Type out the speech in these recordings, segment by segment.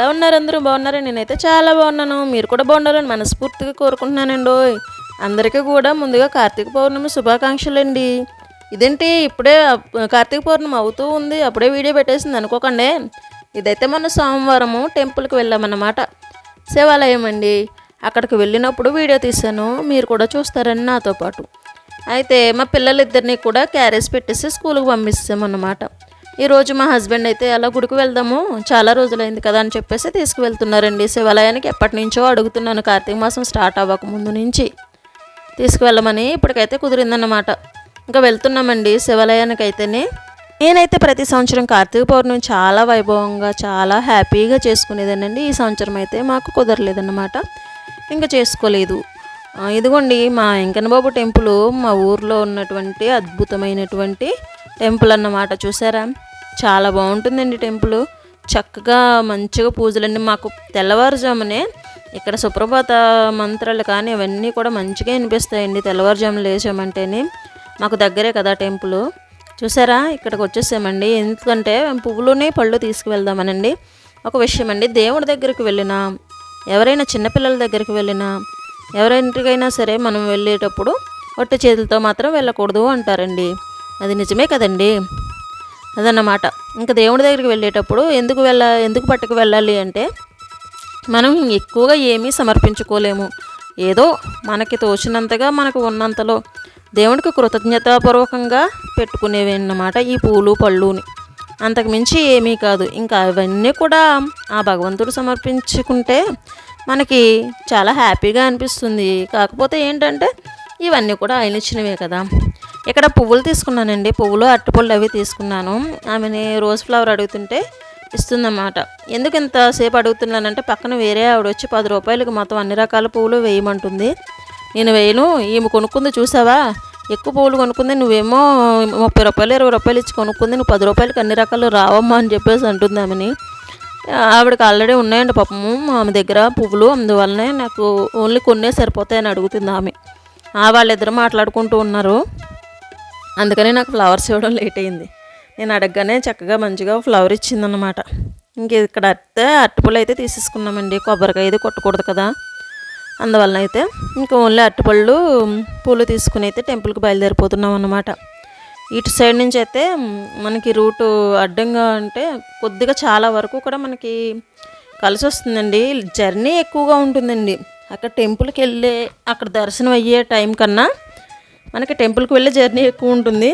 ఎలా ఉన్నారు అందరూ బాగున్నారా? నేనైతే చాలా బాగున్నాను. మీరు కూడా బాగున్నారని మనస్ఫూర్తిగా కోరుకుంటున్నానండి అందరికీ కూడా ముందుగా కార్తీక పౌర్ణమి శుభాకాంక్షలు అండి ఇదేంటి? ఇప్పుడే కార్తీక పౌర్ణమి అవుతూ ఉంది. అప్పుడే వీడియో పెట్టేసింది అనుకోకండి. ఇదైతే మన సోమవారము టెంపుల్కి వెళ్ళామన్నమాట. శివాలయం అండి. అక్కడికి వెళ్ళినప్పుడు వీడియో తీశాను. మీరు కూడా చూస్తారని నాతో పాటు. అయితే మా పిల్లలిద్దరినీ కూడా క్యారేజ్ పెట్టేసి స్కూల్కి పంపిస్తామన్నమాట. ఈరోజు మా హస్బెండ్ అయితే అలా గుడికి వెళ్దాము చాలా రోజులైంది కదా అని చెప్పేసి తీసుకువెళ్తున్నారండి. శివాలయానికి ఎప్పటి నుంచో అడుగుతున్నాను. కార్తీక మాసం స్టార్ట్ అవ్వక ముందు నుంచి తీసుకువెళ్ళమని ఇప్పటికైతే కుదిరిందన్నమాట. ఇంకా వెళ్తున్నామండి శివాలయానికి అయితేనే నేనైతే ప్రతి సంవత్సరం కార్తీక పౌర్ణమి చాలా వైభవంగా చాలా హ్యాపీగా చేసుకునేదానండి ఈ సంవత్సరం అయితే మాకు కుదరలేదన్నమాట. ఇంకా చేసుకోలేదు. ఇదిగోండి మా వెంకన్నబాబు టెంపుల్ మా ఊర్లో ఉన్నటువంటి అద్భుతమైనటువంటి టెంపుల్ అన్నమాట చూసారా? చాలా బాగుంటుందండి టెంపుల్. చక్కగా మంచిగా పూజలండి. మాకు తెల్లవారుజామునే ఇక్కడ సుప్రభాత మంత్రాలు కానీ అవన్నీ కూడా మంచిగా వినిపిస్తాయండి. తెల్లవారుజామున లేచామంటేనే మాకు దగ్గరే కదా టెంపుల్. చూసారా? ఇక్కడికి వచ్చేసామండి. ఎందుకంటే పువ్వులునే పళ్ళు తీసుకువెళ్దామనండి. ఒక విషయం అండి దేవుడి దగ్గరికి వెళ్ళినా ఎవరైనా చిన్నపిల్లల దగ్గరికి వెళ్ళినా ఎవరింటికైనా సరే మనం వెళ్ళేటప్పుడు ఒట్టి చేతులతో మాత్రం వెళ్ళకూడదు అంటారండి. అది నిజమే కదండి. అదన్నమాట. ఇంకా దేవుడి దగ్గరికి వెళ్ళేటప్పుడు ఎందుకు వెళ్ళ ఎందుకు పట్టుకు వెళ్ళాలి అంటే మనం ఎక్కువగా ఏమీ సమర్పించుకోలేము. ఏదో మనకి తోచినంతగా మనకు ఉన్నంతలో దేవుడికి కృతజ్ఞతాపూర్వకంగా పెట్టుకునేవి అన్నమాట ఈ పూలు పళ్ళుని. అంతకుమించి ఏమీ కాదు. ఇంకా అవన్నీ కూడా ఆ భగవంతుడు సమర్పించుకుంటే మనకి చాలా హ్యాపీగా అనిపిస్తుంది. కాకపోతే ఏంటంటే ఇవన్నీ కూడా ఆయన ఇచ్చినవే కదా. ఇక్కడ పువ్వులు తీసుకున్నానండి. పువ్వులు అరటిపళ్ళు అవి తీసుకున్నాను. ఆమెని రోజ్ ఫ్లవర్ అడుగుతుంటే ఇస్తుందన్నమాట. ఎందుకు ఇంతసేపు అడుగుతున్నానంటే పక్కన వేరే ఆవిడ వచ్చి పది రూపాయలకి మొత్తం అన్ని రకాల పువ్వులు వేయమంటుంది. నేను వేయను. ఈమె కొనుక్కుంది చూసావా? ఎక్కువ పువ్వులు కొనుక్కుంది నువ్వేమో ముప్పై రూపాయలు ఇరవై రూపాయలు ఇచ్చి కొనుక్కుంది నువ్వు పది రూపాయలకి అన్ని రకాలు రావమ్మా అని చెప్పేసి అంటుంది ఆమెని. ఆవిడకి ఆల్రెడీ ఉన్నాయండి పాపము. ఆమె దగ్గర పువ్వులు అందువల్లనే నాకు ఓన్లీ కొన్నే సరిపోతాయని అడుగుతుంది ఆమె. వాళ్ళిద్దరు మాట్లాడుకుంటూ ఉన్నారు. అందుకని నాకు ఫ్లవర్స్ ఇవ్వడం లేట్ అయింది. నేను అడగగానే చక్కగా మంచిగా ఫ్లవర్ ఇచ్చిందన్నమాట. ఇంక ఇక్కడ అత్తే అరటిపళ్ళు అయితే తీసేసుకున్నామండి. కొబ్బరికాయ ఇది కొట్టకూడదు కదా. అందువలన అయితే ఇంకా ఓన్లీ అరటిపళ్ళు పూలు తీసుకుని అయితే టెంపుల్కి బయలుదేరిపోతున్నాం అన్నమాట. ఇటు సైడ్ నుంచి అయితే మనకి రూటు అడ్డంగా అంటే కొద్దిగా చాలా వరకు కూడా మనకి కలిసి వస్తుందండి. జర్నీ ఎక్కువగా ఉంటుందండి. అక్కడ టెంపుల్కి వెళ్ళే అక్కడ దర్శనం అయ్యే టైం కన్నా మనకి టెంపుల్కి వెళ్ళే జర్నీ ఎక్కువ ఉంటుంది.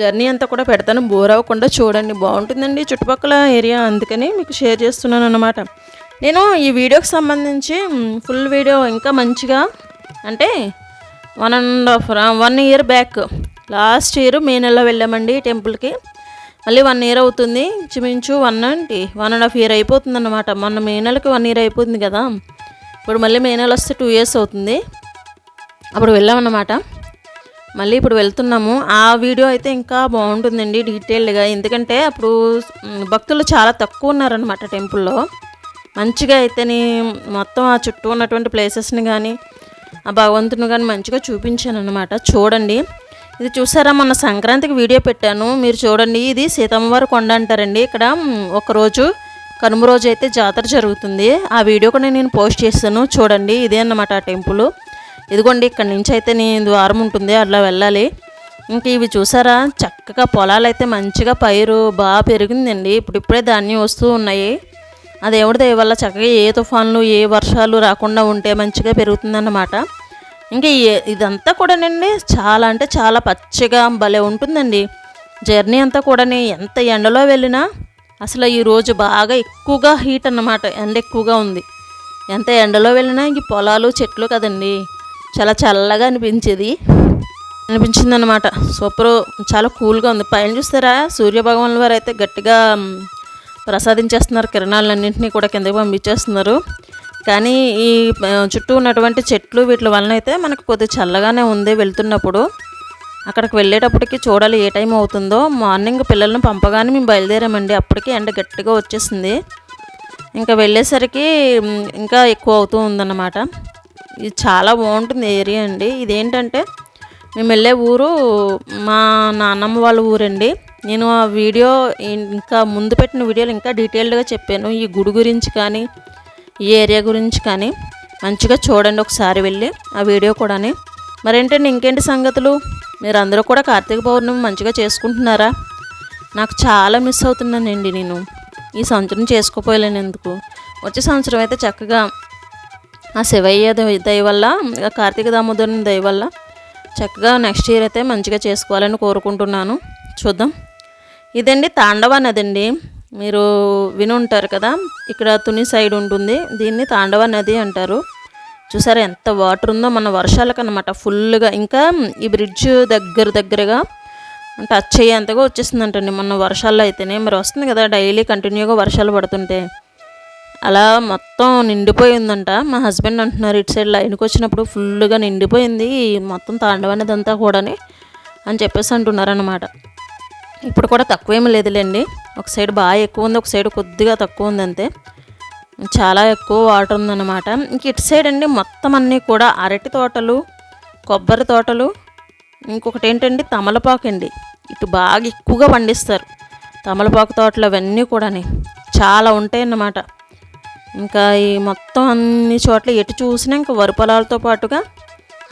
జర్నీ అంతా కూడా పెడతాను. బోర్ అవ్వకుండా చూడండి. బాగుంటుందండి చుట్టుపక్కల ఏరియా అందుకని మీకు షేర్ చేస్తున్నాను అనమాట నేను ఈ వీడియోకి సంబంధించి ఫుల్ వీడియో ఇంకా మంచిగా అంటే one and half one year back last year May నెలలో వెళ్ళామండి టెంపుల్కి మళ్ళీ వన్ ఇయర్ అవుతుంది. ఇంచుమించు వన్ అంటే వన్ అండ్ హాఫ్ ఇయర్ అయిపోతుంది అనమాట మొన్న మే నెలకి వన్ ఇయర్ అయిపోతుంది కదా. ఇప్పుడు మళ్ళీ మే నెల వస్తే టూ ఇయర్స్ అవుతుంది. అప్పుడు వెళ్ళామన్నమాట. మళ్ళీ ఇప్పుడు వెళ్తున్నాము. ఆ వీడియో అయితే ఇంకా బాగుంటుందండి డీటెయిల్డ్గా. ఎందుకంటే అప్పుడు భక్తులు చాలా తక్కువ ఉన్నారనమాట టెంపుల్లో. మంచిగా అయితేని మొత్తం ఆ చుట్టూ ఉన్నటువంటి ప్లేసెస్ని కానీ ఆ భగవంతుని కానీ మంచిగా చూపించాను అనమాట చూడండి. ఇది చూసారా? మొన్న సంక్రాంతికి వీడియో పెట్టాను. మీరు చూడండి. ఇది సీతమ్మవారి కొండ అంటారండి. ఇక్కడ ఒకరోజు కనుమ రోజు అయితే జాతర జరుగుతుంది. ఆ వీడియో కూడా నేను పోస్ట్ చేస్తాను చూడండి. ఇదే అన్నమాట ఆ టెంపుల్. ఇదిగోండి ఇక్కడ నుంచి అయితే నేను ద్వారం ఉంటుంది అట్లా వెళ్ళాలి. ఇంక ఇవి చూసారా? చక్కగా పొలాలు అయితే మంచిగా పైరు బాగా పెరిగిందండి. ఇప్పుడిప్పుడే ధాన్యం వస్తూ ఉన్నాయి. ఆ దేవుడి దయ వల్ల చక్కగా ఏ తుఫాన్లు ఏ వర్షాలు రాకుండా ఉంటే మంచిగా పెరుగుతుందన్నమాట. ఇంకా ఇదంతా కూడానండి చాలా అంటే చాలా పచ్చగా భలే ఉంటుందండి. జర్నీ అంతా కూడా ఎంత ఎండలో వెళ్ళినా అసలు ఈరోజు బాగా ఎక్కువగా హీట్ అన్నమాట ఎండ ఎక్కువగా ఉంది. ఎంత ఎండలో వెళ్ళినా ఇంక పొలాలు చెట్లు కదండి. చాలా చల్లగా అనిపించేది. అనిపించింది అనమాట సూపర్. చాలా కూల్గా ఉంది. పైన చూస్తారా? సూర్యభగవాన్ వారు అయితే గట్టిగా ప్రసాదించేస్తున్నారు. కిరణాలన్నింటినీ కూడా కిందకి పంపించేస్తున్నారు. కానీ ఈ చుట్టూ ఉన్నటువంటి చెట్లు వీటి వలన అయితే మనకు కొద్దిగా చల్లగానే ఉంది వెళ్తున్నప్పుడు. అక్కడికి వెళ్ళేటప్పటికి చూడాలి ఏ టైం అవుతుందో. మార్నింగ్ పిల్లల్ని పంపగానే మేము బయలుదేరామండి. అప్పటికి ఎండ గట్టిగా వచ్చేసింది. ఇంకా వెళ్ళేసరికి ఇంకా ఎక్కువ అవుతూ ఉందన్నమాట. ఇది చాలా బాగుంటుంది ఏరియా అండి. ఇదేంటంటే మేము వెళ్ళే ఊరు మా నాన్నమ్మ వాళ్ళ ఊరండి. నేను ఆ వీడియో ఇంకా ముందు పెట్టిన వీడియోలు ఇంకా డీటెయిల్డ్గా చెప్పాను. ఈ గుడి గురించి కానీ ఈ ఏరియా గురించి కానీ మంచిగా చూడండి ఒకసారి వెళ్ళి ఆ వీడియో కూడాని. మరేంటండి ఇంకేంటి సంగతులు? మీరు అందరూ కూడా కార్తీక పౌర్ణమి మంచిగా చేసుకుంటున్నారా? నాకు చాలా మిస్ అవుతున్నానండి నేను. ఈ సంవత్సరం చేసుకోపోయలేను ఎందుకు వచ్చే సంవత్సరం అయితే చక్కగా ఆ శివయ్య దయ- వల్ల కార్తీక దామోదరుని దయ వల్ల చక్కగా నెక్స్ట్ ఇయర్ అయితే మంచిగా చేసుకోవాలని కోరుకుంటున్నాను. చూద్దాం. ఇదండి తాండవ నది అండి మీరు విని ఉంటారు కదా ఇక్కడ తుని సైడ్ ఉంటుంది. దీన్ని తాండవ నది అంటారు. చూసారా ఎంత వాటర్ ఉందో మన వర్షాలకు అనమాట ఫుల్గా ఇంకా ఈ బ్రిడ్జ్ దగ్గర దగ్గరగా టచ్ అయ్యేంతగా వచ్చేసిందంటండి మొన్న వర్షాల్లో అయితేనే మరి వస్తుంది కదా డైలీ కంటిన్యూగా వర్షాలు పడుతుంటే. అలా మొత్తం నిండిపోయిందంట. మా హస్బెండ్ అంటున్నారు ఇటు సైడ్ లైన్కి వచ్చినప్పుడు ఫుల్గా నిండిపోయింది మొత్తం తాండవనేదంతా కూడాని అని చెప్పేసి అంటున్నారనమాట ఇప్పుడు కూడా తక్కువేమీ లేదులేండి. ఒక సైడ్ బాగా ఎక్కువ ఉంది ఒక సైడ్ కొద్దిగా తక్కువ ఉంది అంతే. చాలా ఎక్కువ వాటర్ ఉందన్నమాట. ఇంక ఇటు సైడ్ అండి మొత్తం అన్నీ కూడా అరటి తోటలు కొబ్బరి తోటలు ఇంకొకటి ఏంటండి తమలపాకు అండి. ఇటు బాగా ఎక్కువగా పండిస్తారు తమలపాకు తోటలు అవన్నీ కూడాని. చాలా ఉంటాయన్నమాట. ఇంకా ఈ మొత్తం అన్ని చోట్ల ఎటు చూసినా ఇంకా వరి పొలాలతో పాటుగా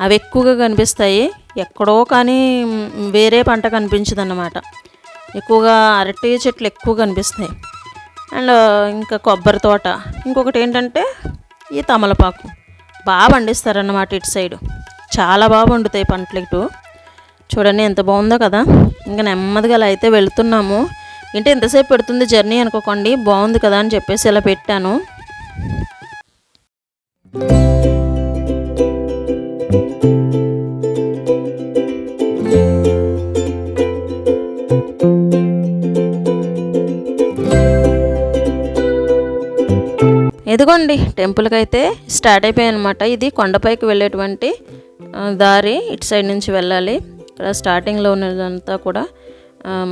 అవి ఎక్కువగా కనిపిస్తాయి. ఎక్కడో కానీ వేరే పంట కనిపించదు అన్నమాట ఎక్కువగా అరటి చెట్లు ఎక్కువ కనిపిస్తాయి. అండ్ ఇంకా కొబ్బరి తోట. ఇంకొకటి ఏంటంటే ఈ తమలపాకు. బాగా పండిస్తారన్నమాట ఇటు సైడు. చాలా బాగా పండుతాయి పంటలు ఇటు. చూడండి ఎంత బాగుందో కదా. ఇంకా నెమ్మదిగా అలా అయితే వెళుతున్నాము. ఏంటి ఎంతసేపు పెడుతుంది జర్నీ అనుకోకండి. బాగుంది కదా అని చెప్పేసి ఇలా పెట్టాను. ఎదుగోండి టెంపుల్కి అయితే స్టార్ట్ అయిపోయాయి అనమాట ఇది కొండపైకి వెళ్ళేటువంటి దారి ఇటు సైడ్ నుంచి వెళ్ళాలి. ఇక్కడ స్టార్టింగ్లో ఉన్నదంతా కూడా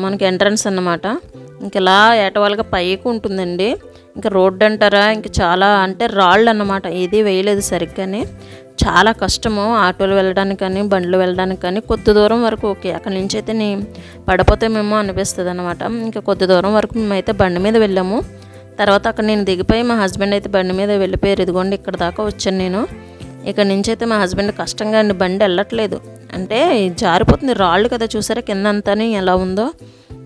మనకి ఎంట్రన్స్ అన్నమాట. ఇంక ఇలా ఏటవాలుగా పైకి ఉంటుందండి. ఇంకా రోడ్డు అంటారా ఇంక చాలా అంటే రాళ్ళు అన్నమాట. ఏది వేయలేదు సరిగ్గానే. చాలా కష్టము ఆటోలు వెళ్ళడానికి కానీ బండ్లు వెళ్ళడానికి కానీ కొద్ది దూరం వరకు ఓకే అక్కడి నుంచి అయితే నీ పడిపోతామేమో అనిపిస్తుంది అనమాట ఇంకా కొద్ది దూరం వరకు మేమైతే బండి మీద వెళ్ళాము. తర్వాత అక్కడ నేను దిగిపోయి మా హస్బెండ్ అయితే బండి మీద వెళ్ళిపోయారు. ఇదిగోండి ఇక్కడ దాకా వచ్చాను నేను. ఇక్కడ నుంచి అయితే మా హస్బెండ్ కష్టంగా అండి బండి వెళ్ళట్లేదు. అంటే జారిపోతుంది రాళ్ళు కదా చూసారా కింద అంతాని ఎలా ఉందో.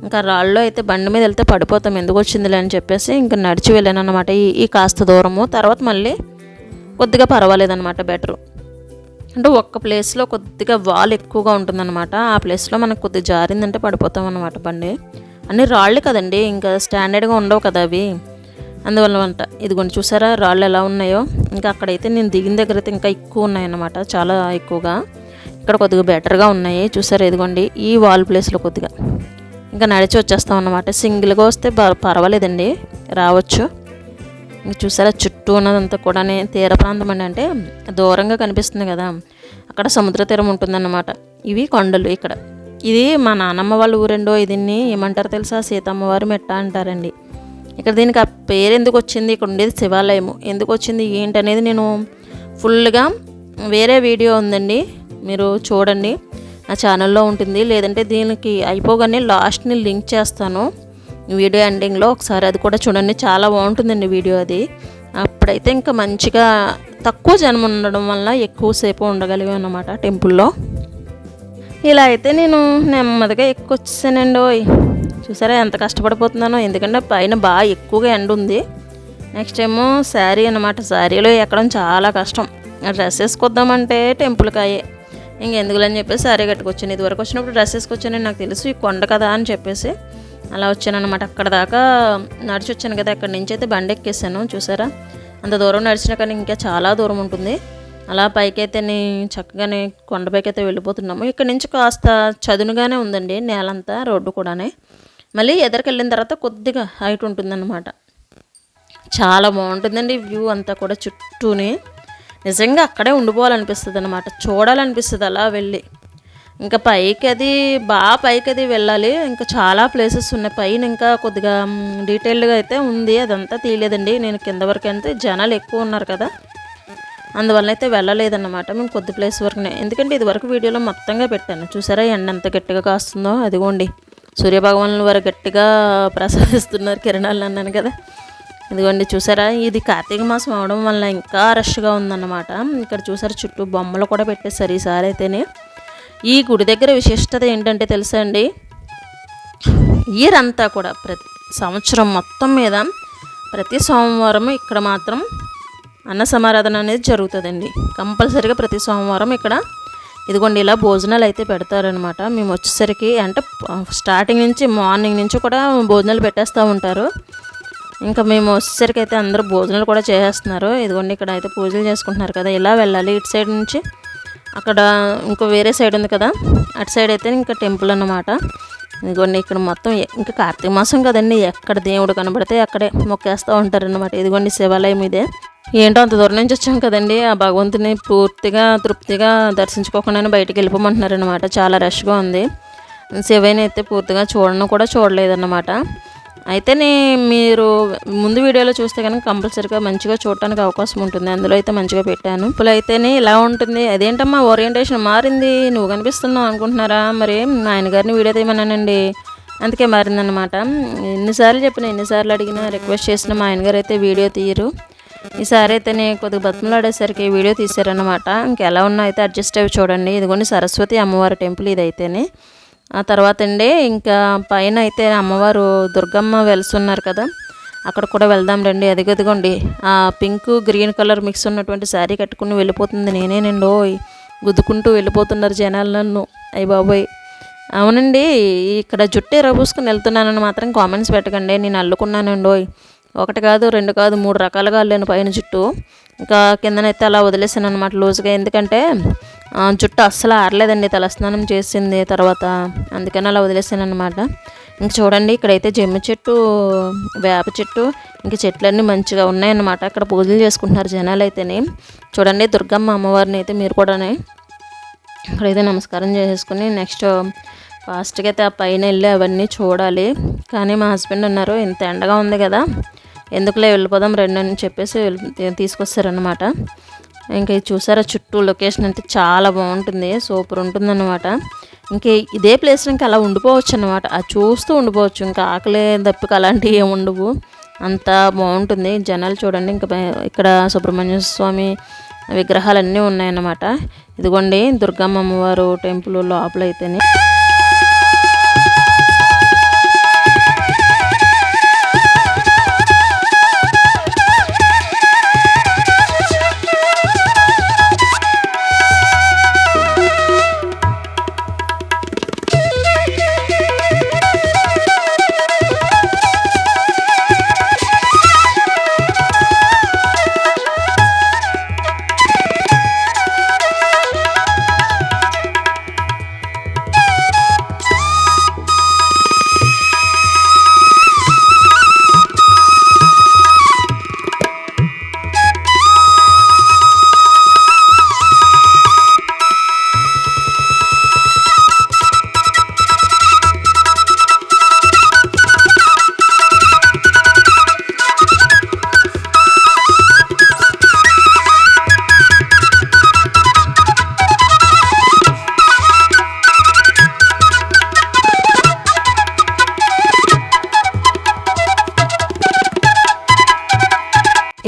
ఇంకా రాళ్ళు అయితే బండి మీద వెళ్తే పడిపోతాం ఎందుకు వచ్చిందిలే అని చెప్పేసి ఇంకా నడిచి వెళ్ళాను అనమాట ఈ ఈ కాస్త దూరము. తర్వాత మళ్ళీ కొద్దిగా పర్వాలేదన్నమాట బెటరు. అంటే ఒక్క ప్లేస్లో కొద్దిగా వాల్ ఎక్కువగా ఉంటుందన్నమాట. ఆ ప్లేస్లో మనకు కొద్దిగా జారిందంటే పడిపోతాం అనమాట బండి. అన్ని రాళ్ళు కదండి ఇంకా స్టాండర్డ్గా ఉండవు కదా అవి. అందువల్ల అంట ఇదిగోండి చూసారా రాళ్ళు ఎలా ఉన్నాయో. ఇంకా అక్కడైతే నేను దిగిన దగ్గర అయితే ఇంకా ఎక్కువ ఉన్నాయన్నమాట చాలా ఎక్కువగా. ఇక్కడ కొద్దిగా బెటర్గా ఉన్నాయి చూసారా ఇదిగోండి ఈ వాల్ ప్లేస్లో కొద్దిగా. ఇంకా నడిచి వచ్చేస్తాం అన్నమాట సింగిల్గా వస్తే ప- పర్వాలేదండి రావచ్చు. ఇంక చూసారా చుట్టూ ఉన్నదంతా కూడా తీర ప్రాంతం అండి. అంటే దూరంగా కనిపిస్తుంది కదా అక్కడ సముద్ర తీరం ఉంటుందన్నమాట. ఇవి కొండలు ఇక్కడ. ఇది మా నాన్నమ్మ వాళ్ళ ఊరండో దీన్ని ఏమంటారు తెలుసా సీతమ్మవారి మెట్ట అంటారండి. ఇక్కడ దీనికి ఆ పేరు ఎందుకు వచ్చింది? ఇక్కడ ఉండేది శివాలయము. ఎందుకు వచ్చింది? ఏంటి అనేది నేను ఫుల్గా వేరే వీడియో ఉందండి. మీరు చూడండి. నా ఛానల్లో ఉంటుంది. లేదంటే దీనికి అయిపోగానే లాస్ట్ని లింక్ చేస్తాను. వీడియో ఎండింగ్లో ఒకసారి అది కూడా చూడండి. చాలా బాగుంటుందండి వీడియో అది. అప్పుడైతే ఇంకా మంచిగా తక్కువ జనం ఉండడం వల్ల ఎక్కువసేపు ఉండగలిగాం అన్నమాట టెంపుల్లో. ఇలా అయితే నేను నెమ్మదిగా ఎక్కువ వచ్చేసానండి ఓయ్. చూసారా ఎంత కష్టపడిపోతున్నానో? ఎందుకంటే పైన బాగా ఎక్కువగా ఎండ ఉంది. నెక్స్ట్ ఏమో శారీ అనమాట శారీలో ఎక్కడం చాలా కష్టం. ఆ డ్రెస్ వేసుకొద్దామంటే టెంపుల్కి అయ్యే ఇంకెందుకులని చెప్పేసి శారీ కట్టుకొచ్చాను. ఇదివరకు వచ్చినప్పుడు డ్రెస్ వేసుకొచ్చానని నాకు తెలుసు. ఈ కొండ కదా అని చెప్పేసి అలా వచ్చాను అనమాట అక్కడ దాకా నడిచి వచ్చాను కదా. అక్కడి నుంచి అయితే బండి ఎక్కేసాను. చూసారా? అంత దూరం నడిచినా కానీ ఇంకా చాలా దూరం ఉంటుంది. అలా పైకైతే చక్కగానే కొండపైకి అయితే వెళ్ళిపోతున్నాము. ఇక్కడ నుంచి కాస్త చదునుగానే ఉందండి. నేలంతా రోడ్డు కూడానే. మళ్ళీ ఎదరికి వెళ్ళిన తర్వాత కొద్దిగా హైట్ ఉంటుందన్నమాట. చాలా బాగుంటుందండి వ్యూ అంతా కూడా చుట్టూనే. నిజంగా అక్కడే ఉండిపోవాలనిపిస్తుంది అనమాట చూడాలనిపిస్తుంది అలా వెళ్ళి. ఇంకా పైకి అది బాగా పైకి అది వెళ్ళాలి. ఇంకా చాలా ప్లేసెస్ ఉన్నాయి. పైన ఇంకా కొద్దిగా డీటెయిల్డ్గా అయితే ఉంది. అదంతా తీయలేదండి. నేను కింద వరకు అయితే జనాలు ఎక్కువ ఉన్నారు కదా. అందువల్ల అయితే వెళ్ళలేదన్నమాట. మేము కొద్ది ప్లేస్ వరకునే. ఎందుకంటే ఇది వరకు వీడియోలో మొత్తంగా పెట్టాను. చూసారా ఎండ ఎంత గట్టిగా కాస్తుందో? అదిగోండి. సూర్యభగవానుల వారు గట్టిగా ప్రసాదిస్తున్నారు కిరణాలు అన్నాను కదా. ఇదిగోండి చూసారా? ఇది కార్తీక మాసం అవడం వల్ల ఇంకా రష్గా ఉందన్నమాట. ఇక్కడ చూసారు? చుట్టూ బొమ్మలు కూడా పెట్టేశారు ఈసారి అయితేనే. ఈ గుడి దగ్గర విశిష్టత ఏంటంటే తెలుసా అండి? ఇయర్ అంతా కూడా ప్రతి సంవత్సరం మొత్తం మీద ప్రతి సోమవారం ఇక్కడ మాత్రం అన్న సమారాధన అనేది జరుగుతుందండి. కంపల్సరిగా ప్రతి సోమవారం ఇక్కడ ఇదిగోండి ఇలా భోజనాలు అయితే పెడతారనమాట మేము వచ్చేసరికి అంటే స్టార్టింగ్ నుంచి మార్నింగ్ నుంచి కూడా భోజనాలు పెట్టేస్తూ ఉంటారు. ఇంకా మేము వచ్చేసరికి అయితే అందరూ భోజనాలు కూడా చేసేస్తున్నారు. ఇదిగోండి ఇక్కడ అయితే పూజలు చేసుకుంటున్నారు కదా ఇలా వెళ్ళాలి ఇటు సైడ్ నుంచి. అక్కడ ఇంకో వేరే సైడ్ ఉంది కదా అటు సైడ్ అయితే ఇంకా టెంపుల్ అన్నమాట. ఇదిగోండి ఇక్కడ మొత్తం ఇంకా కార్తీక మాసం కదండి ఎక్కడ దేవుడు కనబడితే అక్కడే మొక్కేస్తూ ఉంటారన్నమాట. ఇదిగోండి శివాలయం ఇదే. ఏంటో అంత దూరం నుంచి వచ్చాం కదండి. ఆ భగవంతుని పూర్తిగా తృప్తిగా దర్శించుకోకుండానే బయటికి వెళ్ళిపోమంటున్నారనమాట చాలా రష్గా ఉంది. శివయ్యని అయితే పూర్తిగా చూడను కూడా చూడలేదన్నమాట. అయితే మీరు ముందు వీడియోలో చూస్తే కనుక కంపల్సరీగా మంచిగా చూడటానికి అవకాశం ఉంటుంది. అందులో అయితే మంచిగా పెట్టాను. ఇప్పుడు అయితేనే ఇలా ఉంటుంది. అదేంటమ్మా ఓరియంటేషన్ మారింది. నువ్వు కనిపిస్తున్నావు అనుకుంటున్నారా? మరి మా ఆయన గారిని వీడియో తీయమన్నానండి. అందుకే మారిందనమాట ఎన్నిసార్లు చెప్పిన ఎన్నిసార్లు అడిగినా రిక్వెస్ట్ చేసిన మా ఆయన గారు అయితే వీడియో తీయరు. ఈసారి నేను కొద్దిగా బతుమలాడేసరికి వీడియో తీశారనమాట ఇంకెలా ఉన్నా అయితే అడ్జస్ట్ అయ్యి చూడండి. ఇదిగోండి సరస్వతి అమ్మవారి టెంపుల్ ఇది ఆ తర్వాత అండి ఇంకా పైన అయితే అమ్మవారు దుర్గమ్మ వెలుస్తున్నారు కదా. అక్కడ కూడా వెళ్దాం రండి. అదిగదిగోండి ఆ పింక్ గ్రీన్ కలర్ మిక్స్ ఉన్నటువంటి శారీ కట్టుకుని వెళ్ళిపోతుంది నేనేనండి. ఓయ్ గుద్దుకుంటూ వెళ్ళిపోతున్నారు జనాలు నన్ను. అయ్యి బాబోయ్. అవునండి ఇక్కడ జుట్టు ఎరబూసుకుని వెళ్తున్నానని మాత్రం కామెంట్స్ పెట్టకండి. నేను అల్లుకున్నానండి ఓయ్ ఒకటి కాదు రెండు కాదు మూడు రకాలుగా అల్లాను పైన జుట్టు. ఇంకా కిందనైతే అలా వదిలేసాను అనమాట లూజ్గా. ఎందుకంటే ఆ, జుట్టు అస్సలు ఆరలేదండి తలస్నానం చేసింది తర్వాత. అందుకని అలా వదిలేసాను అనమాట ఇంక చూడండి ఇక్కడైతే జమ్మి చెట్టు వేప చెట్టు ఇంక చెట్లన్నీ మంచిగా ఉన్నాయన్నమాట. అక్కడ పూజలు చేసుకుంటున్నారు జనాలు అయితేనే చూడండి దుర్గమ్మ అమ్మవారిని అయితే మీరు కూడానే ఇక్కడైతే నమస్కారం చేసేసుకుని నెక్స్ట్ ఫాస్ట్గా అయితే ఆ పైన వెళ్ళి అవన్నీ చూడాలి. కానీ మా హస్బెండ్ ఉన్నారు ఇంత ఎండగా ఉంది కదా. ఎందుకులే వెళ్ళిపోదాం రెండు అని చెప్పేసి వెళ్ళి- తీసుకొస్తారనమాట ఇంకా ఇది చూసారా చుట్టూ లొకేషన్ అంటే చాలా బాగుంటుంది సూపర్ ఉంటుందన్నమాట. ఇంకా ఇదే ప్లేస్ ఇంకా అలా ఉండిపోవచ్చు అనమాట అది చూస్తూ ఉండిపోవచ్చు ఇంకా ఆకలే దప్పిక అలాంటివి ఏమి ఉండవు. అంత బాగుంటుంది. జనాలు చూడండి ఇంకా ఇక్కడ సుబ్రహ్మణ్య స్వామి విగ్రహాలన్నీ ఉన్నాయన్నమాట. ఇదిగోండి దుర్గమ్మ అమ్మవారు టెంపుల్ లోపల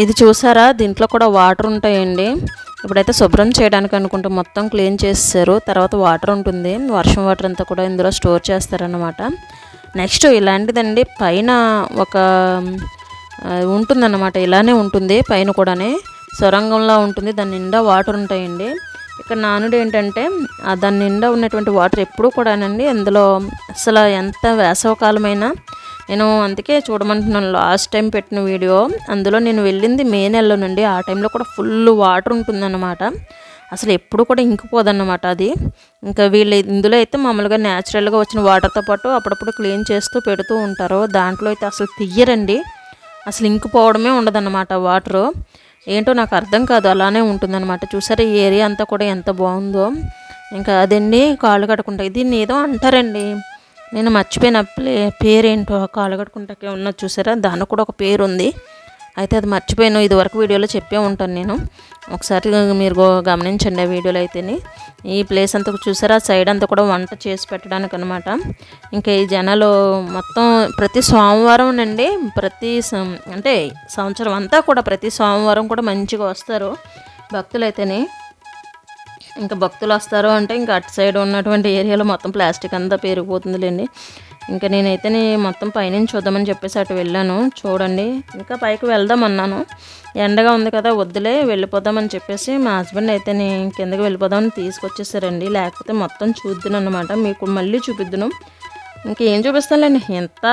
ఇది చూసారా? దీంట్లో కూడా వాటర్ ఉంటాయండి. ఇప్పుడైతే శుభ్రం చేయడానికి అనుకుంటే మొత్తం క్లీన్ చేస్తారు తర్వాత వాటర్ ఉంటుంది. వర్షం వాటర్ అంతా కూడా ఇందులో స్టోర్ చేస్తారనమాట నెక్స్ట్ ఇలాంటిదండి. పైన ఒక ఉంటుందన్నమాట. ఇలానే ఉంటుంది. పైన కూడానే సొరంగంలా ఉంటుంది. దాని నిండా వాటర్ ఉంటాయండి. ఇక్కడ నానుడు ఏంటంటే దాని నిండా ఉన్నటువంటి వాటర్ ఎప్పుడూ కూడానండి. అందులో అసలు ఎంత వేసవకాలమైనా నేను అందుకే చూడమంటున్నాను. లాస్ట్ టైం పెట్టిన వీడియో అందులో నేను వెళ్ళింది మే నెలలో నుండి. ఆ టైంలో కూడా ఫుల్ వాటర్ ఉంటుందన్నమాట. అసలు ఎప్పుడు కూడా ఇంకిపోదన్నమాట అది. ఇంకా వీళ్ళు ఇందులో అయితే మామూలుగా న్యాచురల్గా వచ్చిన వాటర్తో పాటు అప్పుడప్పుడు క్లీన్ చేస్తూ పెడుతూ ఉంటారు. దాంట్లో అయితే అసలు తీయరండి. అసలు ఇంకిపోవడమే ఉండదన్నమాట వాటరు. ఏంటో నాకు అర్థం కాదు. అలానే ఉంటుందన్నమాట. చూసారా ఈ ఏరియా అంతా కూడా ఎంత బాగుందో. ఇంకా అదండి కాళ్ళు కట్టుకుంటాయి దీన్ని ఏదో అంటారండి. నేను మర్చిపోయిన ప్లే పేరేంటో ఆ కాళ్ళు ఉన్నది చూసారా? దానికి కూడా ఒక పేరు ఉంది అయితే అది మర్చిపోయాను. ఇదివరకు వీడియోలో చెప్పే ఉంటాను నేను. ఒకసారి మీరు గమనించండి ఆ వీడియోలో అయితేని ఈ ప్లేస్ అంతా చూసారా? సైడ్ అంతా కూడా వంట చేసి పెట్టడానికి అనమాట ఇంకా ఈ జనాలు మొత్తం ప్రతి సోమవారం నండి ప్రతి సం- అంటే సంవత్సరం అంతా కూడా ప్రతి సోమవారం కూడా మంచిగా వస్తారు. భక్తులు అయితేనే ఇంకా భక్తులు వస్తారు అంటే ఇంకా అటు సైడ్ ఉన్నటువంటి ఏరియాలో మొత్తం ప్లాస్టిక్ అంతా పెరిగిపోతుందిలేండి ఇంకా నేనైతే నీ మొత్తం పైనుంచి చూద్దామని చెప్పేసి అటు వెళ్ళాను. చూడండి ఇంకా పైకి వెళ్దాం అన్నాను. ఎండగా ఉంది కదా వద్దులే వెళ్ళిపోదామని చెప్పేసి మా హస్బెండ్ అయితే నీ కిందకి వెళ్ళిపోదామని తీసుకొచ్చేసారండి. లేకపోతే మొత్తం చూద్దును అనమాట మీకు మళ్ళీ చూపిద్దును. ఇంకేం చూపిస్తానులేండి. ఎంత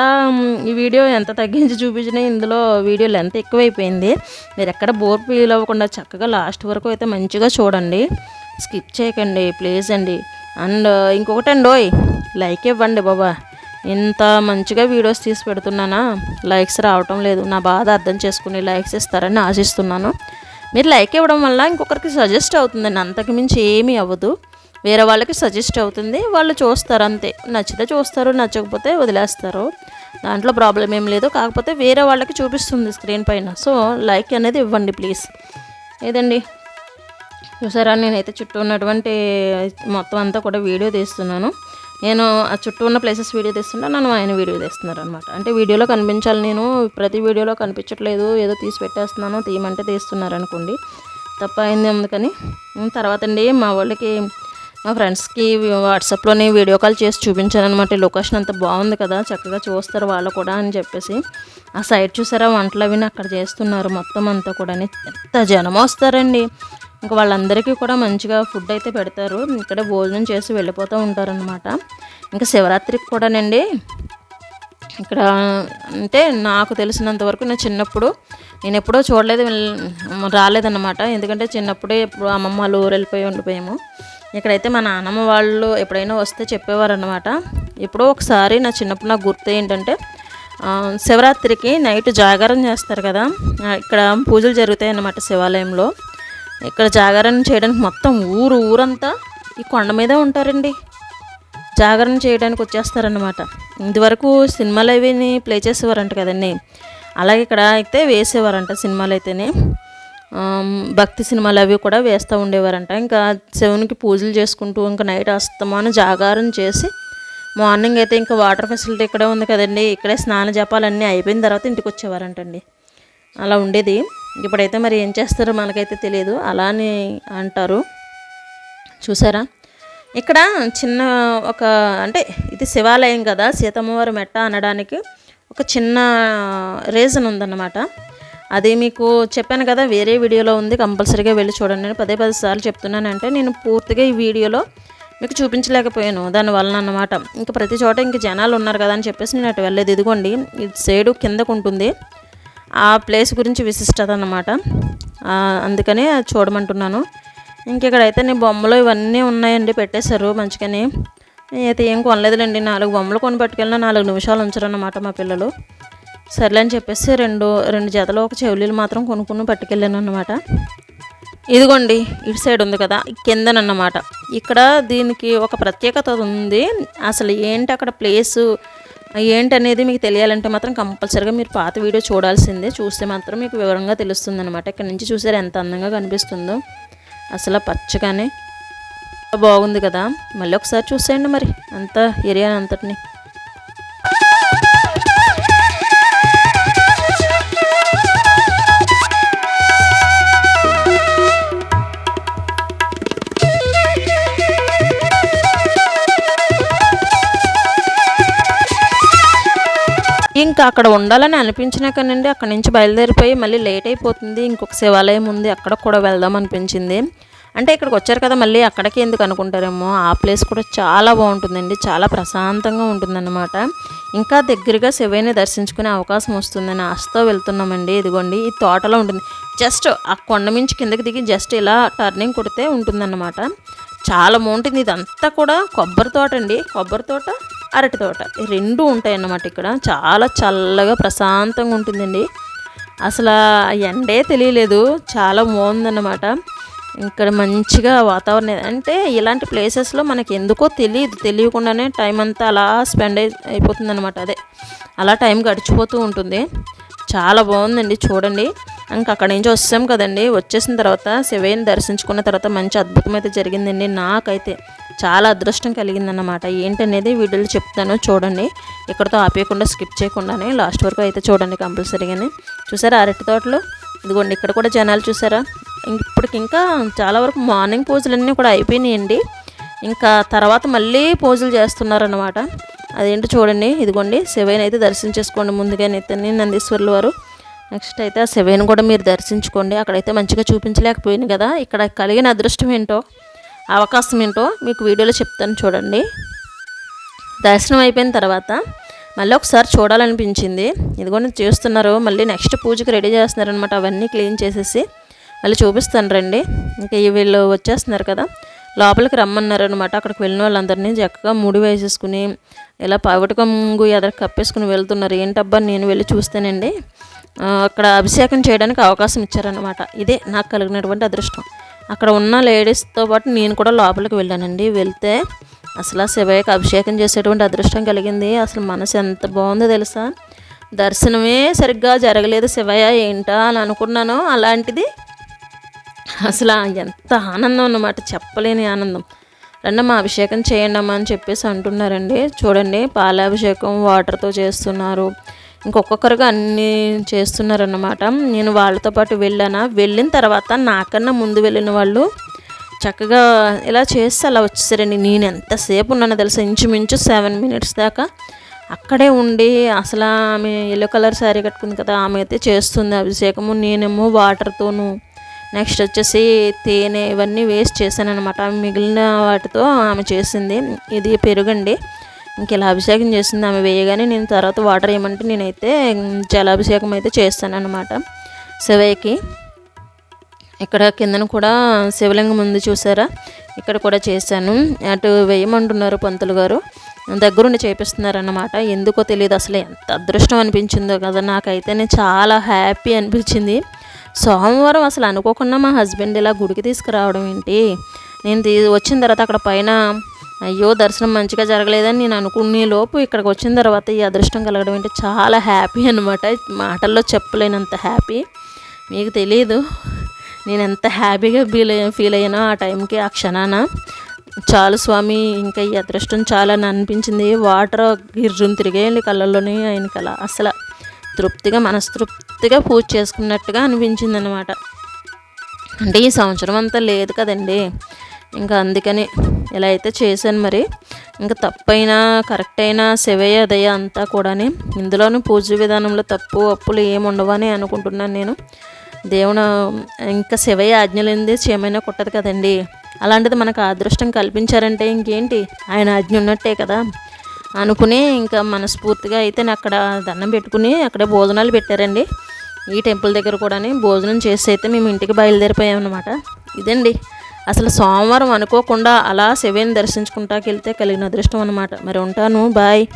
ఈ వీడియో ఎంత తగ్గించి చూపించినా ఇందులో వీడియో లెంత్ ఎక్కువైపోయింది. మీరు ఎక్కడ బోర్ ఫీల్ అవ్వకుండా చక్కగా లాస్ట్ వరకు అయితే మంచిగా చూడండి. స్కిప్ చేయకండి ప్లీజ్ అండి. అండ్ ఇంకొకటి అండి ఓయ్ లైక్ ఇవ్వండి బాబా. ఇంత మంచిగా వీడియోస్ తీసి పెడుతున్నానా? లైక్స్ రావటం లేదు. నా బాధ అర్థం చేసుకుని లైక్స్ ఇస్తారని ఆశిస్తున్నాను. మీరు లైక్ ఇవ్వడం వల్ల ఇంకొకరికి సజెస్ట్ అవుతుందండి. అంతకు మించి ఏమీ అవ్వదు. వేరే వాళ్ళకి సజెస్ట్ అవుతుంది. వాళ్ళు చూస్తారు అంతే. నచ్చితే చూస్తారు నచ్చకపోతే వదిలేస్తారు. దాంట్లో ప్రాబ్లం ఏం లేదు. కాకపోతే వేరే వాళ్ళకి చూపిస్తుంది స్క్రీన్ పైన. సో లైక్ అనేది ఇవ్వండి ప్లీజ్. ఏదండి? చూసారా నేనైతే చుట్టూ ఉన్నటువంటి మొత్తం అంతా కూడా వీడియో తీస్తున్నాను. నేను ఆ చుట్టూ ఉన్న ప్లేసెస్ వీడియో తీస్తుంటే నన్ను ఆయన వీడియో తీస్తున్నారు అనమాట అంటే వీడియోలో కనిపించాలి నేను ప్రతి వీడియోలో కనిపించట్లేదు ఏదో తీసి పెట్టేస్తున్నాను తీయమంటే తీస్తున్నారు అనుకోండి తప్ప అయింది అందుకని తర్వాత అండి మా వాళ్ళకి మా ఫ్రెండ్స్కి వాట్సాప్లోనే వీడియో కాల్ చేసి చూపించాను అనమాట లొకేషన్ అంత బాగుంది కదా చక్కగా చూస్తారు వాళ్ళు కూడా అని చెప్పేసి. ఆ సైడ్ చూసారా వంటలు అవి అక్కడ చేస్తున్నారు మొత్తం అంతా కూడా ఎంత జనం వస్తారండి. ఇంకా వాళ్ళందరికీ కూడా మంచిగా ఫుడ్ అయితే పెడతారు. ఇక్కడ భోజనం చేసి వెళ్ళిపోతూ ఉంటారనమాట ఇంకా శివరాత్రికి కూడానండి. ఇక్కడ అంటే నాకు తెలిసినంత వరకు నేను చిన్నప్పుడు నేను ఎప్పుడో చూడలేదు రాలేదన్నమాట. ఎందుకంటే చిన్నప్పుడే ఎప్పుడు అమ్మమ్మ వాళ్ళ ఊరు వెళ్ళిపోయి ఉండిపోయాము. ఇక్కడైతే మా నాన్నమ్మ వాళ్ళు ఎప్పుడైనా వస్తే చెప్పేవారనమాట ఎప్పుడో ఒకసారి నా చిన్నప్పుడు నాకు గుర్తు ఏంటంటే శివరాత్రికి నైట్ జాగారం చేస్తారు కదా. ఇక్కడ పూజలు జరుగుతాయి అన్నమాట శివాలయంలో. ఇక్కడ జాగరణ చేయడానికి మొత్తం ఊరు ఊరంతా ఈ కొండ మీదే ఉంటారండి. జాగరణ చేయడానికి వచ్చేస్తారనమాట ఇదివరకు సినిమాలు అవిని ప్లే చేసేవారంట కదండి. అలాగే ఇక్కడ అయితే వేసేవారంట సినిమాలు అయితేనే. భక్తి సినిమాలు అవి కూడా వేస్తూ ఉండేవారంట. ఇంకా శివునికి పూజలు చేసుకుంటూ ఇంకా నైట్ అస్తమానం జాగారం చేసి మార్నింగ్ అయితే ఇంకా వాటర్ ఫెసిలిటీ ఇక్కడే ఉంది కదండి. ఇక్కడే స్నాన జపాలన్నీ అయిపోయిన తర్వాత ఇంటికి వచ్చేవారంటండి. అలా ఉండేది. ఇప్పుడైతే మరి ఏం చేస్తారో మనకైతే తెలియదు అలానే అంటారు. చూసారా? ఇక్కడ చిన్న ఒక అంటే ఇది శివాలయం కదా సీతమ్మవారి మెట్ట అనడానికి ఒక చిన్న రీజన్ ఉందన్నమాట. అది మీకు చెప్పాను కదా వేరే వీడియోలో ఉంది కంపల్సరీగా వెళ్ళి చూడండి. నేను పదే పది సార్లు చెప్తున్నానంటే నేను పూర్తిగా ఈ వీడియోలో మీకు చూపించలేకపోయాను. దానివలన అన్నమాట. ఇంకా ప్రతి చోట ఇంక జనాలు ఉన్నారు కదా అని చెప్పేసి నేను అటు వెళ్ళలేదు. ఇదిగోండి ఇది సైడు కిందకు ఉంటుంది ఆ ప్లేస్ గురించి విశిష్టత అన్నమాట అందుకనే అది చూడమంటున్నాను. ఇంకెక్కడైతే నీ బొమ్మలు ఇవన్నీ ఉన్నాయండి పెట్టేశారు మంచిగానే. అయితే ఏం కొనలేదులేండి నాలుగు బొమ్మలు కొని పట్టుకెళ్ళిన నాలుగు నిమిషాలు ఉంచరన్నమాట మా పిల్లలు. సర్లే అని చెప్పేసి రెండు రెండు జతలు ఒక చెవులీలు మాత్రం కొనుక్కుని పట్టుకెళ్ళాను అన్నమాట ఇదిగోండి ఇటు సైడ్ ఉంది కదా కిందనన్నమాట. ఇక్కడ దీనికి ఒక ప్రత్యేకత ఉంది. అసలు ఏంటి అక్కడ ప్లేసు? ఏంటనేది మీకు తెలియాలంటే మాత్రం కంపల్సరీగా మీరు పాత వీడియో చూడాల్సిందే. చూస్తే మాత్రం మీకు వివరంగా తెలుస్తుంది అనమాట ఇక్కడ నుంచి చూసారు ఎంత అందంగా కనిపిస్తుందో. అసలు పచ్చగానే బాగుంది కదా. మళ్ళీ ఒకసారి చూసేయండి మరి అంత ఏరియా అంతటిని. ఇంకా అక్కడ ఉండాలని అనిపించినా కానండి అక్కడ నుంచి బయలుదేరిపోయి మళ్ళీ లేట్ అయిపోతుంది. ఇంకొక శివాలయం ఉంది అక్కడ కూడా వెళ్దాం అనిపించింది. అంటే ఇక్కడికి వచ్చారు కదా మళ్ళీ అక్కడికి ఎందుకు అనుకుంటారేమో ఆ ప్లేస్ కూడా చాలా బాగుంటుందండి చాలా ప్రశాంతంగా ఉంటుందన్నమాట. ఇంకా దగ్గరగా శివయ్యని దర్శించుకునే అవకాశం వస్తుందని ఆశతో వెళ్తున్నామండి. ఇదిగోండి ఈ తోటలో ఉంటుంది. జస్ట్ ఆ కొండ మించి కిందకి దిగి జస్ట్ ఇలా టర్నింగ్ కొడితే ఉంటుందన్నమాట. చాలా బాగుంటుంది ఇదంతా కూడా కొబ్బరి తోట అండి. కొబ్బరి తోట అరటి తోట. రెండు ఉంటాయి అన్నమాట ఇక్కడ. చాలా చల్లగా ప్రశాంతంగా ఉంటుందండి. అసలు ఎండే తెలియలేదు. చాలా బాగుందన్నమాట. ఇక్కడ మంచిగా వాతావరణం అంటే ఇలాంటి ప్లేసెస్లో మనకి ఎందుకో తెలియదు. తెలియకుండానే టైం అంతా అలా స్పెండ్ అయి అయిపోతుంది అనమాట అదే. అలా టైం గడిచిపోతూ ఉంటుంది. చాలా బాగుందండి చూడండి. ఇంకా అక్కడి నుంచి వస్తాం కదండి. వచ్చేసిన తర్వాత శివయ్యని దర్శించుకున్న తర్వాత మంచి అద్భుతం అయితే జరిగిందండి నాకైతే. చాలా అదృష్టం కలిగిందన్నమాట. ఏంటనేది వీడియోలో చెప్తాను. చూడండి. ఇక్కడతో ఆపేయకుండా స్కిప్ చేయకుండానే లాస్ట్ వరకు అయితే చూడండి కంపల్సరీగానే. చూసారా అరటి తోటలు? ఇదిగోండి ఇక్కడ కూడా జనాలు చూసారా? ఇప్పటికి ఇంకా చాలా వరకు మార్నింగ్ పూజలన్నీ కూడా అయిపోయినాయండి. ఇంకా తర్వాత మళ్ళీ పూజలు చేస్తున్నారన్నమాట. అదేంటో చూడండి. ఇదిగోండి శివయ్యని అయితే దర్శించేసుకోండి ముందుగానైతే నందీశ్వరుల వారు. నెక్స్ట్ అయితే ఆ శివయ్యను కూడా మీరు దర్శించుకోండి. అక్కడైతే మంచిగా చూపించలేకపోయింది కదా. ఇక్కడ కలిగిన అదృష్టం ఏంటో? అవకాశం ఏంటో మీకు వీడియోలో చెప్తాను చూడండి. దర్శనం అయిపోయిన తర్వాత మళ్ళీ ఒకసారి చూడాలనిపించింది. ఇదిగోండి చేస్తున్నారు. మళ్ళీ నెక్స్ట్ పూజకి రెడీ చేస్తున్నారు అనమాట అవన్నీ క్లీన్ చేసేసి మళ్ళీ చూపిస్తాను రండి. ఇంకా వీళ్ళు వచ్చేస్తున్నారు కదా. లోపలికి రమ్మన్నారు అనమాట అక్కడికి వెళ్ళిన వాళ్ళందరినీ చక్కగా ముడి వేసేసుకుని ఇలా పవటిక ఎదర కప్పేసుకుని వెళ్తున్నారు. ఏంటబ్బా నేను వెళ్ళి చూస్తానండి. అక్కడ అభిషేకం చేయడానికి అవకాశం ఇచ్చారనమాట ఇదే నాకు కలిగినటువంటి అదృష్టం. అక్కడ ఉన్న లేడీస్తో పాటు నేను కూడా లోపలికి వెళ్ళానండి. వెళ్తే అసలు ఆ శివయ్యకి అభిషేకం చేసేటువంటి అదృష్టం కలిగింది. అసలు మనసు ఎంత బాగుందో తెలుసా? దర్శనమే సరిగ్గా జరగలేదు శివయ్య ఏంటా అని అనుకున్నాను. అలాంటిది అసలు ఎంత ఆనందం అన్నమాట చెప్పలేని ఆనందం. రండమ్మా అభిషేకం చేయండి అమ్మా అని చెప్పేసి అంటున్నారండి. చూడండి పాలాభిషేకం వాటర్తో చేస్తున్నారు. ఇంకొక్కొక్కరుగా అన్నీ చేస్తున్నారన్నమాట. నేను వాళ్ళతో పాటు వెళ్ళానా? వెళ్ళిన తర్వాత నాకన్నా ముందు వెళ్ళిన వాళ్ళు చక్కగా ఇలా చేస్తే అలా వచ్చేసారండి. నేను ఎంతసేపు ఉన్నానో తెలుసా? ఇంచుమించు సెవెన్ మినిట్స్ దాకా అక్కడే ఉండి అసలు ఆమె ఎల్లో కలర్ శారీ కట్టుకుంది కదా ఆమె అయితే చేస్తుంది అభిషేకము. నేనేమో వాటర్తోనూ నెక్స్ట్ వచ్చేసి తేనె ఇవన్నీ వేస్ట్ చేశాను అనమాట మిగిలిన వాటితో ఆమె చేసింది. ఇది పెరుగండి. ఇంక ఇలా అభిషేకం చేసింది ఆమె వేయగానే నేను తర్వాత వాటర్ వేయమంటే నేనైతే జలాభిషేకం అయితే చేస్తాను శివయ్యకి. ఇక్కడ కిందన కూడా శివలింగం ఉంది చూసారా? ఇక్కడ కూడా చేశాను. అటు వేయమంటున్నారు పంతులు గారు. దగ్గరుండి చేపిస్తున్నారన్నమాట. ఎందుకో తెలియదు అసలు ఎంత అదృష్టం అనిపించిందో కదా. నాకైతేనే చాలా హ్యాపీ అనిపించింది. సోమవారం అసలు అనుకోకుండా మా హస్బెండ్ ఇలా గుడికి తీసుకురావడం ఏంటి? నేను వచ్చిన తర్వాత అక్కడ పైన అయ్యో దర్శనం మంచిగా జరగలేదని నేను అనుకునే లోపు ఇక్కడికి వచ్చిన తర్వాత ఈ అదృష్టం కలగడం అంటే చాలా హ్యాపీ అనమాట మాటల్లో చెప్పలేనంత హ్యాపీ. మీకు తెలియదు నేను ఎంత హ్యాపీగా ఫీల్ అయ్యా ఫీల్ అయ్యానో ఆ టైంకి ఆ క్షణాన. చాలు స్వామి ఇంకా ఈ అదృష్టం చాలా అనిపించింది. వాటర్ గిర్జును తిరిగేయండి కళ్ళల్లోని ఆయనకి అలా. అసలు తృప్తిగా మనస్తృప్తిగా పూజ చేసుకున్నట్టుగా అనిపించింది అనమాట అంటే ఈ సంవత్సరం అంతా లేదు కదండి. ఇంకా అందుకని ఇలా అయితే చేశాను మరి. ఇంకా తప్పైనా కరెక్ట్ అయినా సెవయ్య అదయ అంతా కూడాని ఇందులోనూ పూజ విధానంలో తప్పు అప్పులు ఏమి అనుకుంటున్నాను నేను. దేవుడు ఇంకా శివయ్య ఆజ్ఞలేంది చేయమైనా కొట్టదు కదండి. అలాంటిది మనకు అదృష్టం కల్పించారంటే ఇంకేంటి? ఆయన ఆజ్ఞ ఉన్నట్టే కదా. అనుకుని ఇంకా మనస్ఫూర్తిగా అయితే నేను అక్కడ దండం పెట్టుకుని అక్కడే భోజనాలు పెట్టారండి. ఈ టెంపుల్ దగ్గర కూడా భోజనం చేసి అయితే మేము ఇంటికి బయలుదేరిపోయామన్నమాట. ఇదండి. అసలు సోమవారం అనుకోకుండా అలా శివని దర్శించుకుంటాకెళ్తే కలిగిన అదృష్టం అనమాట మరి ఉంటాను. బాయ్.